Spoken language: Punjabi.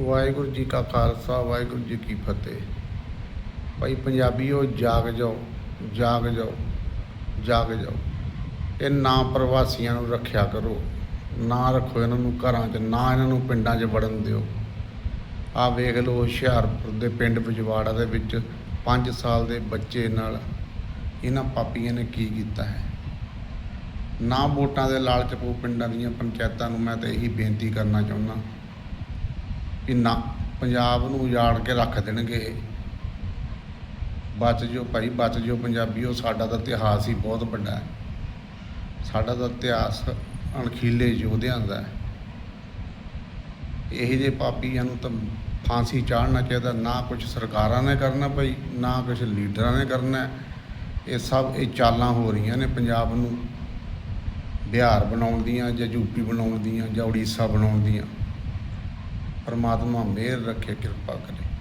ਵਾਹਿਗੁਰੂ ਜੀ ਕਾ ਖਾਲਸਾ, ਵਾਹਿਗੁਰੂ ਜੀ ਕੀ ਫਤਿਹ। ਭਾਈ ਪੰਜਾਬੀਓ, ਜਾਗ ਜਾਓ ਜਾਗ ਜਾਓ ਜਾਗ ਜਾਓ। ਇਹ ਨਾ ਪ੍ਰਵਾਸੀਆਂ ਨੂੰ ਰੱਖਿਆ ਕਰੋ, ਨਾ ਰੱਖੋ ਇਹਨਾਂ ਨੂੰ ਘਰਾਂ 'ਚ, ਨਾ ਇਹਨਾਂ ਨੂੰ ਪਿੰਡਾਂ 'ਚ ਵੜਨ ਦਿਓ। ਆ ਵੇਖ ਲਓ, ਹੁਸ਼ਿਆਰਪੁਰ ਦੇ ਪਿੰਡ ਵਿਜਵਾੜਾ ਦੇ ਵਿੱਚ 5 ਸਾਲ ਦੇ ਬੱਚੇ ਨਾਲ ਇਹਨਾਂ ਪਾਪੀਆਂ ਨੇ ਕੀ ਕੀਤਾ ਹੈ? ਨਾ ਵੋਟਾਂ ਦੇ ਲਾਲਚ ਪੋ ਪਿੰਡਾਂ ਦੀਆਂ ਪੰਚਾਇਤਾਂ ਨੂੰ ਮੈਂ ਤਾਂ ਇਹੀ ਬੇਨਤੀ ਕਰਨਾ ਚਾਹੁੰਦਾ। ਕਿ ਨਾ ਪੰਜਾਬ ਨੂੰ ਉਜਾੜ ਕੇ ਰੱਖ ਦੇਣਗੇ। ਇਹ ਬਚ ਜੋ ਭਾਈ, ਬਚ ਜੋ ਪੰਜਾਬੀਓ ਸਾਡਾ ਤਾਂ ਇਤਿਹਾਸ ਹੀ ਬਹੁਤ ਵੱਡਾ ਹੈ। ਸਾਡਾ ਤਾਂ ਇਤਿਹਾਸ ਅਣਖੀਲੇ ਯੋਧਿਆਂ ਦਾ ਹੈ। ਇਹ ਜੇ ਪਾਪੀਆਂ ਨੂੰ ਤਾਂ ਫਾਂਸੀ ਚਾੜਨਾ ਚਾਹੀਦਾ। ਨਾ ਕੁਝ ਸਰਕਾਰਾਂ ਨੇ ਕਰਨਾ ਭਾਈ, ਨਾ ਕੁਝ ਲੀਡਰਾਂ ਨੇ ਕਰਨਾ। ਇਹ ਸਭ ਇਹ ਚਾਲਾਂ ਹੋ ਰਹੀਆਂ ਨੇ ਪੰਜਾਬ ਨੂੰ। ਬਿਹਾਰ ਬਣਾਉਣ ਦੀਆਂ ਜਾਂ ਯੂਪੀ ਬਣਾਉਣ ਦੀਆਂ ਜਾਂ ਉੜੀਸਾ ਬਣਾਉਣ ਦੀਆਂ। ਪਰਮਾਤਮਾ ਮਿਹਰ ਰੱਖੇ ਕਿਰਪਾ ਕਰੇ।